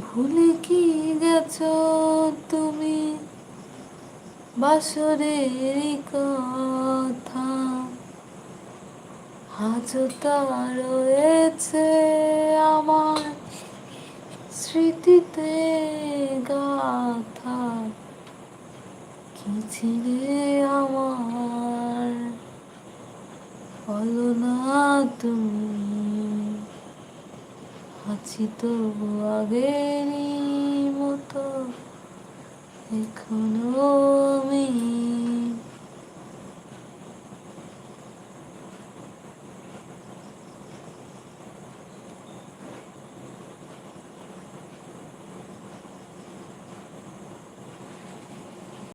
ভুলে কি গেছ তুমি? বাসরের কথা আজও তা রয়েছে আমার স্মৃতিতে গাথা। কি আমার? বলো না তুমি। আছি তো আগেরই মতো। এখনও আমি